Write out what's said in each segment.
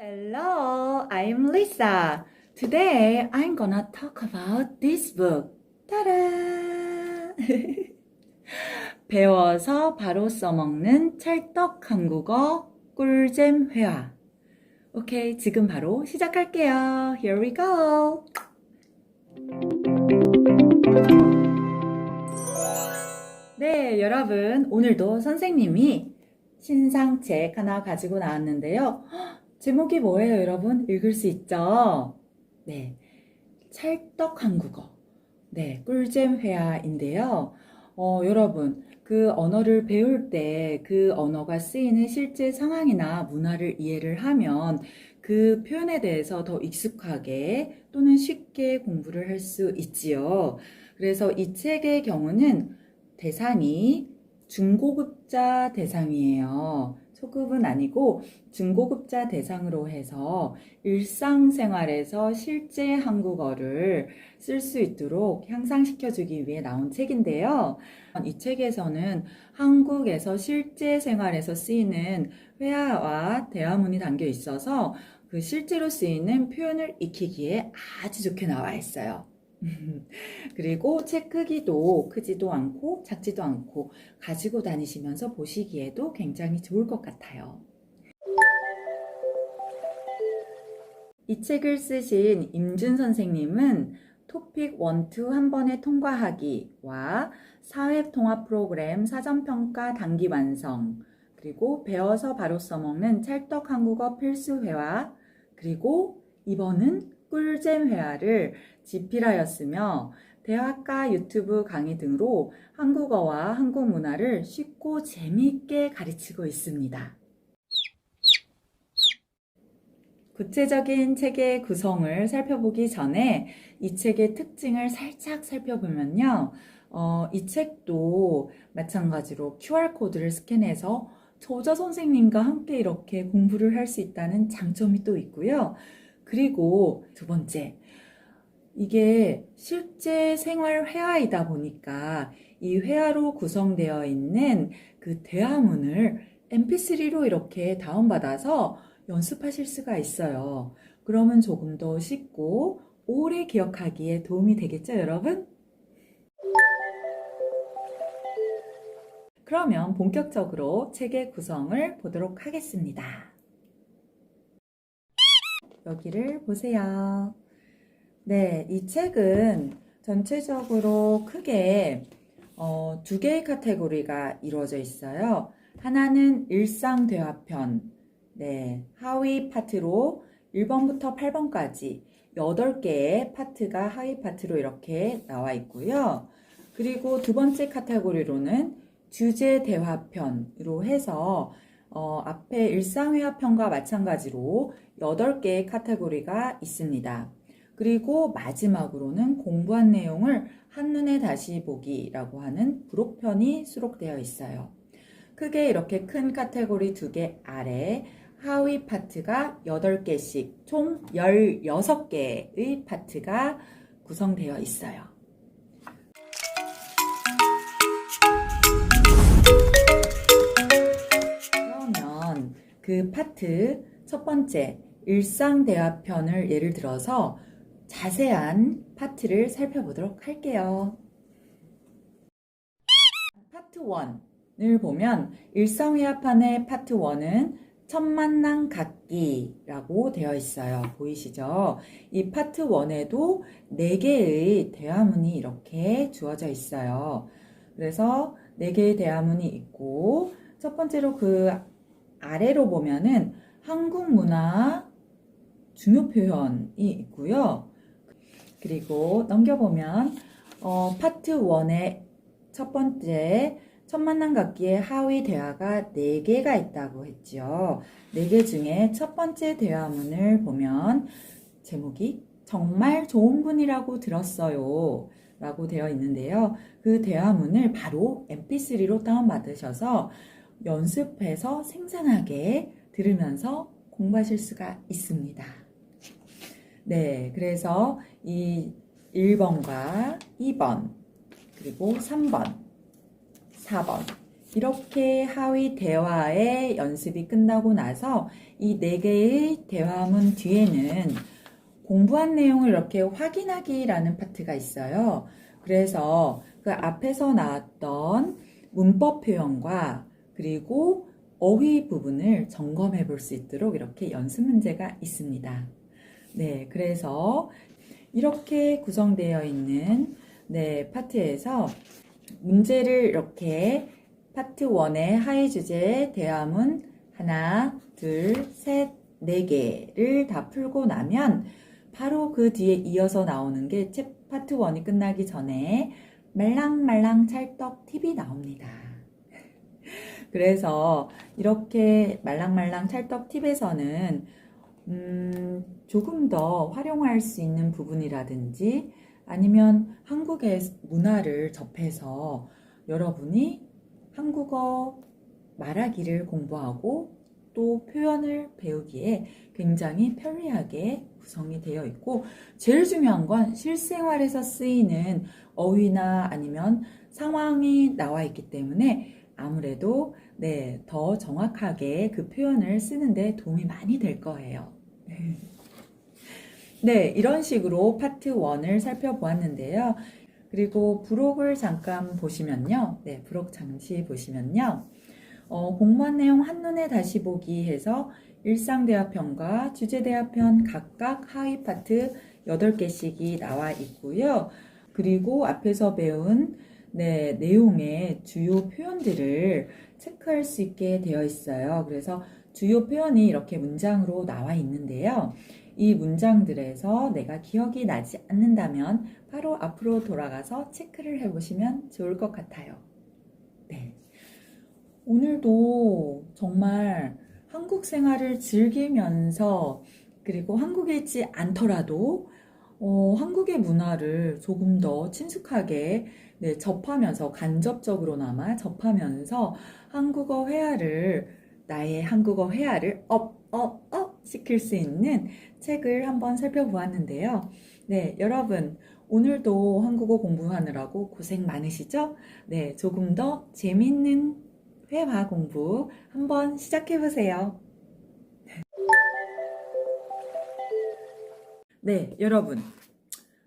Hello, I'm Lisa. Today I'm gonna talk about this book. 따라! 배워서 바로 써먹는 찰떡 한국어 꿀잼 회화. 오케이, 지금 바로 시작할게요. Here we go. 네, 여러분. 오늘도 선생님이 신상 책 하나 가지고 나왔는데요. 헉, 제목이 뭐예요, 여러분? 읽을 수 있죠? 네. 찰떡 한국어. 네, 꿀잼 회화인데요. 어, 여러분, 그 언어를 배울 때 그 언어가 쓰이는 실제 상황이나 문화를 이해를 하면 그 표현에 대해서 더 익숙하게 또는 쉽게 공부를 할 수 있지요. 그래서 이 책의 경우는 대상이 중고급자 대상이에요. 초급은 아니고 중고급자 대상으로 해서 일상생활에서 실제 한국어를 쓸 수 있도록 향상시켜주기 위해 나온 책인데요. 이 책에서는 한국에서 실제 생활에서 쓰이는 회화와 대화문이 담겨 있어서 그 실제로 쓰이는 표현을 익히기에 아주 좋게 나와 있어요. 그리고 책 크기도 크지도 않고 작지도 않고 가지고 다니시면서 보시기에도 굉장히 좋을 것 같아요. 이 책을 쓰신 임준 선생님은 토픽 1, 2 한 번에 통과하기와 사회통합 프로그램 사전평가 단기 완성, 그리고 배워서 바로 써먹는 찰떡 한국어 필수 회화, 그리고 이번은 꿀잼 회화를 집필하였으며 대학가 유튜브 강의 등으로 한국어와 한국 문화를 쉽고 재미있게 가르치고 있습니다. 구체적인 책의 구성을 살펴보기 전에 이 책의 특징을 살짝 살펴보면요. 어, 이 책도 마찬가지로 QR코드를 스캔해서 저자 선생님과 함께 이렇게 공부를 할 수 있다는 장점이 또 있고요. 그리고 두 번째, 이게 실제 생활 회화이다 보니까 이 회화로 구성되어 있는 그 대화문을 mp3로 이렇게 다운받아서 연습하실 수가 있어요. 그러면 조금 더 쉽고 오래 기억하기에 도움이 되겠죠, 여러분? 그러면 본격적으로 책의 구성을 보도록 하겠습니다. 여기를 보세요. 네, 이 책은 전체적으로 크게 어, 두 개의 카테고리가 이루어져 있어요. 하나는 일상 대화편, 네, 하위 파트로 1번부터 8번까지 8개의 파트가 하위 파트로 이렇게 나와 있고요. 그리고 두 번째 카테고리로는 주제 대화편으로 해서 어, 앞에 일상회화편과 마찬가지로 8개의 카테고리가 있습니다. 그리고 마지막으로는 공부한 내용을 한눈에 다시 보기라고 하는 부록편이 수록되어 있어요. 크게 이렇게 큰 카테고리 두 개 아래 하위 파트가 8개씩 총 16개의 파트가 구성되어 있어요. 그 파트 첫 번째 일상 대화편을 예를 들어서 자세한 파트를 살펴보도록 할게요. 파트 1을 보면 일상회화판의 파트 1은 첫 만남 갖기라고 되어 있어요. 보이시죠? 이 파트 1에도 4개의 대화문이 이렇게 주어져 있어요. 그래서 4개의 대화문이 있고 첫 번째로 그 아래로 보면은 한국 문화 중요 표현이 있고요. 그리고 넘겨보면 어, 파트 1의 첫 번째 첫 만남 갖기의 하위 대화가 4개가 있다고 했죠. 4개 중에 첫 번째 대화문을 보면 제목이 정말 좋은 분이라고 들었어요. 라고 되어 있는데요. 그 대화문을 바로 mp3로 다운받으셔서 연습해서 생생하게 들으면서 공부하실 수가 있습니다. 네, 그래서 이 1번과 2번, 그리고 3번, 4번. 이렇게 하위 대화의 연습이 끝나고 나서 이 네 개의 대화문 뒤에는 공부한 내용을 이렇게 확인하기라는 파트가 있어요. 그래서 그 앞에서 나왔던 문법 표현과 그리고 어휘 부분을 점검해 볼 수 있도록 이렇게 연습 문제가 있습니다. 네, 그래서 이렇게 구성되어 있는 네, 파트에서 문제를 이렇게 파트 1의 하위 주제 대화문 하나, 둘, 셋, 네 개를 다 풀고 나면 바로 그 뒤에 이어서 나오는 게 챕- 파트 1이 끝나기 전에 말랑말랑 찰떡 팁이 나옵니다. 그래서 이렇게 말랑말랑 찰떡 팁에서는 음, 조금 더 활용할 수 있는 부분이라든지 아니면 한국의 문화를 접해서 여러분이 한국어 말하기를 공부하고 또 표현을 배우기에 굉장히 편리하게 구성이 되어 있고 제일 중요한 건 실생활에서 쓰이는 어휘나 아니면 상황이 나와 있기 때문에 아무래도 네, 더 정확하게 그 표현을 쓰는데 도움이 많이 될 거예요. 네, 이런 식으로 파트 1을 살펴보았는데요. 그리고 부록을 잠깐 보시면요. 네, 부록 잠시 보시면요. 어, 공부한 내용 한눈에 다시 보기 해서 일상대화편과 주제대화편 각각 하위 파트 8개씩이 나와 있고요. 그리고 앞에서 배운 네, 내용의 주요 표현들을 체크할 수 있게 되어 있어요. 그래서 주요 표현이 이렇게 문장으로 나와 있는데요. 이 문장들에서 내가 기억이 나지 않는다면 바로 앞으로 돌아가서 체크를 해보시면 좋을 것 같아요. 네. 오늘도 정말 한국 생활을 즐기면서 그리고 한국에 있지 않더라도 어, 한국의 문화를 조금 더 친숙하게 네, 접하면서 간접적으로나마 접하면서 한국어 회화를 나의 한국어 회화를 업, 업, 업 시킬 수 있는 책을 한번 살펴보았는데요. 네, 여러분 오늘도 한국어 공부하느라고 고생 많으시죠? 네, 조금 더 재밌는 회화 공부 한번 시작해 보세요. 네, 여러분.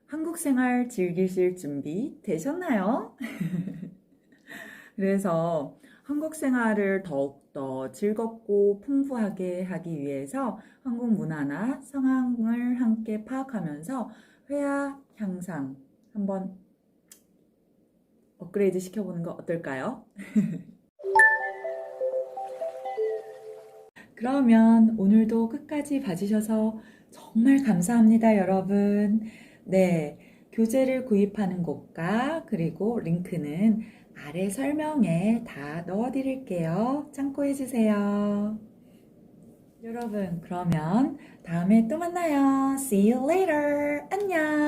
한국 생활 즐기실 준비 되셨나요? 그래서 한국 생활을 더욱더 즐겁고 풍부하게 하기 위해서 한국 문화나 상황을 함께 파악하면서 회화 향상 한번 업그레이드 시켜보는 거 어떨까요? 그러면 오늘도 끝까지 봐주셔서 정말 감사합니다, 여러분. 네, 교재를 구입하는 곳과 그리고 링크는 아래 설명에 다 넣어 드릴게요. 참고해 주세요. 여러분, 그러면 다음에 또 만나요. See you later. 안녕.